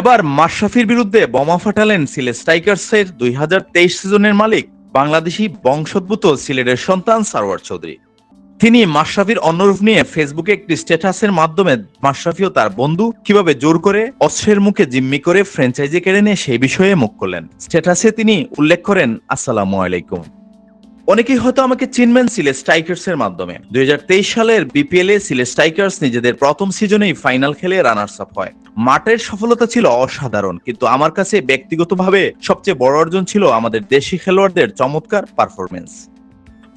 এবার মাশরাফির বিরুদ্ধে বোমা ফাটালেন সিলেট স্ট্রাইকার্সের দুই হাজার তেইশ সিজনের মালিক বাংলাদেশি বংশোদ্ভূত সিলেটের সন্তান সারওয়ার চৌধুরী। তিনি মাশরাফির অন্যরূপ নিয়ে ফেসবুকে একটি স্ট্যাটাসের মাধ্যমে মাশরাফি ও তার বন্ধু কীভাবে জোর করে অস্ত্রের মুখে জিম্মি করে ফ্র্যাঞ্চাইজি কেড়ে নিয়ে সেই বিষয়ে মুখ করলেন স্ট্যাটাসে তিনি উল্লেখ করেন, আসসালামু আলাইকুম। অনেকেই হয়তো আমাকে চিনবেন সিলেট স্ট্রাইকার্স এর মাধ্যমে। দুই হাজার তেইশ সালের বিপিএল এ সিলেট স্ট্রাইকার্স নিজেদের প্রথম সিজনেই ফাইনাল খেলে রানার্স আপ হয়। মাঠের সফলতা ছিল অসাধারণ, কিন্তু আমার কাছে ব্যক্তিগতভাবে সবচেয়ে বড় অর্জন ছিল আমাদের দেশি খেলোয়াড়দের চমৎকার পারফরমেন্স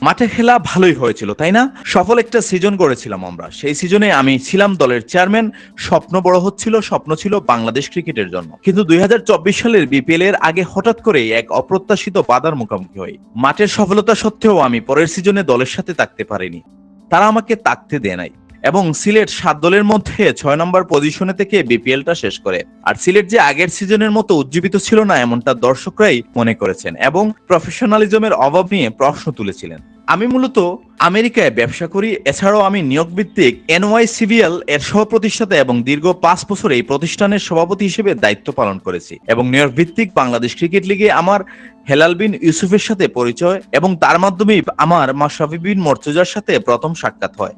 মাঠে খেলা ভালোই হয়েছিল, তাই না? সফল একটা সিজন করেছিলাম আমরা। সেই সিজনে আমি ছিলাম দলের চেয়ারম্যান স্বপ্ন বড় হচ্ছিল, স্বপ্ন ছিল বাংলাদেশ ক্রিকেটের জন্য। কিন্তু দুই হাজার চব্বিশ সালের বিপিএল এর আগে হঠাৎ করে এক অপ্রত্যাশিত বাধার মুখোমুখি হই। মাঠের সফলতা সত্ত্বেও আমি পরের সিজনে দলের সাথে থাকতে পারিনি। তারা আমাকে তাকতে দেয় নাই। এবং সিলেট সাত দলের মধ্যে ছয় নম্বর পজিশনে থেকে বিপিএলটা শেষ করে। আর সিলেট যে আগের সিজনের মতো উজ্জীবিত ছিল না, এমনটা দর্শকরাই মনে করেছেন এবং প্রফেশনালিজমের অভাব নিয়ে প্রশ্ন তুলেছিলেন। আমি মূলত আমেরিকায় ব্যবসা করি, এছাড়াও আমি নিয়োগ ভিত্তিক এনওয়াইসিভিএল এর সহ প্রতিষ্ঠাতা এবং দীর্ঘ পাঁচ বছর এই প্রতিষ্ঠানের সভাপতি হিসেবে দায়িত্ব পালন করেছি। এবং নিয়োগ ভিত্তিক বাংলাদেশ ক্রিকেট লিগে আমার হেলাল বিন ইউসুফের সাথে পরিচয় এবং তার মাধ্যমে আমার মাশরাফি বিন মর্তুজার সাথে প্রথম সাক্ষাৎ হয়।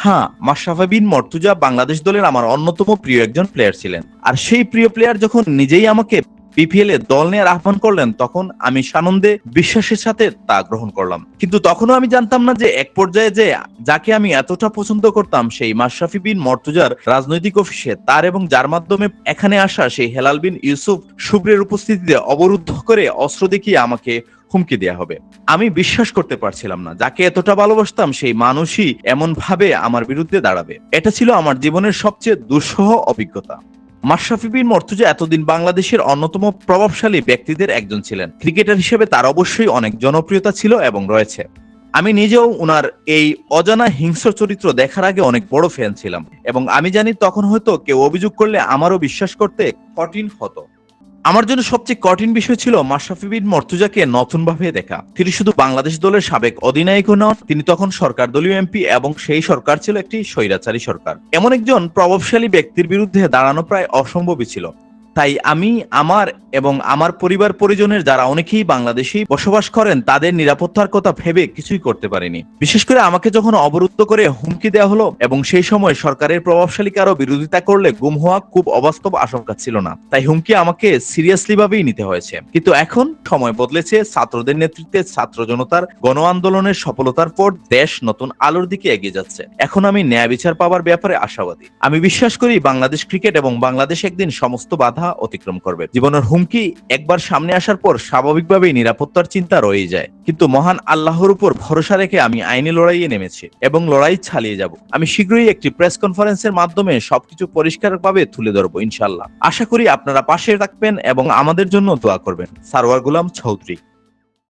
হ্যাঁ মাশরাফি বিন মর্তুজা বাংলাদেশ দলের আমার অন্যতম প্রিয় একজন প্লেয়ার ছিলেন। আর সেই প্রিয় প্লেয়ার যখন নিজেই আমাকে বিপিএল এ দল নেওয়ার আহ্বান করলেন, তখন আমি সানন্দে বিশ্বাসের সাথে তা গ্রহণ করলাম। কিন্তু তখনও আমি জানতাম না যে এক পর্যায়ে যে যাকে আমি এতটা পছন্দ করতাম, সেই মাশরাফি বিন মর্তুজার রাজনৈতিক অফিসে তার এবং যার মাধ্যমে এখানে আসা সেই হেলাল বিন ইউসুফ শুভ্রের উপস্থিতিতে অবরুদ্ধ করে অস্ত্র দেখিয়ে আমাকে হুমকি দেয়া হবে। আমি বিশ্বাস করতে পারছিলাম না, যাকে এতটা ভালোবাসতাম, সেই মানুষই এমন ভাবে আমার বিরুদ্ধে দাঁড়াবে। এটা ছিল আমার জীবনের সবচেয়ে দুঃসহ অভিজ্ঞতা। মাশরাফি বিন মর্তুজা এতদিন বাংলাদেশের অন্যতম প্রভাবশালী ব্যক্তিদের একজন ছিলেন। ক্রিকেটার হিসেবে তার অবশ্যই অনেক জনপ্রিয়তা ছিল এবং রয়েছে। আমি নিজেও উনার এই অজানা হিংস্র চরিত্র দেখার আগে অনেক বড় ফ্যান ছিলাম এবং আমি জানি তখন হয়তো কেউ অভিযোগ করলে আমারও বিশ্বাস করতে কঠিন হতো। আমার জন্য সবচেয়ে কঠিন বিষয় ছিল মাশরাফি বিন মর্তুজাকে নতুন ভাবে দেখা। তিনি শুধু বাংলাদেশ দলের সাবেক অধিনায়কও নন, তিনি তখন সরকার দলীয় এমপি এবং সেই সরকার ছিল একটি স্বৈরাচারী সরকার। এমন একজন প্রভাবশালী ব্যক্তির বিরুদ্ধে দাঁড়ানো প্রায় অসম্ভবই ছিল। তাই আমি, আমার এবং আমার পরিবার পরিজনের যারা অনেকেই বাংলাদেশেই বসবাস করেন, তাদের নিরাপত্তার কথা ভেবে কিছুই করতে পারিনি। বিশেষ করে আমাকে যখন অবরুদ্ধ করে হুমকি দেওয়া হলো এবং সেই সময় সরকারের প্রভাবশালী কারও বিরোধিতা করলে গুম হওয়া খুব অবাস্তব আশঙ্কা ছিল না। তাই হুমকি আমাকে সিরিয়াসলি ভাবেই নিতে হয়েছে। কিন্তু এখন সময় বদলেছে, ছাত্রদের নেতৃত্বে ছাত্র জনতার গণ আন্দোলনের সফলতার পর দেশ নতুন আলোর দিকে এগিয়ে যাচ্ছে। এখন আমি ন্যায় বিচার পাওয়ার ব্যাপারে আশাবাদী। আমি বিশ্বাস করি বাংলাদেশ ক্রিকেট এবং বাংলাদেশ একদিন সমস্ত বাধা অতিক্রম করবে। জীবনের হুমকি একবার সামনে আসার পর স্বাভাবিকভাবেই নিরাপত্তার চিন্তা রয়ে যায়। কিন্তু মহান আল্লাহর উপর ভরসা রেখে আমি আইনি লড়াইয়ে নেমেছি এবং লড়াই চালিয়ে যাব। আমি শীঘ্রই একটি প্রেস কনফারেন্সের মাধ্যমে সবকিছু পরিষ্কারভাবে তুলে ধরবো ইনশাল্লাহ আশা করি আপনারা পাশে রাখবেন এবং আমাদের জন্য দোয়া করবেন। সারোয়ার গুলাম চৌধুরী।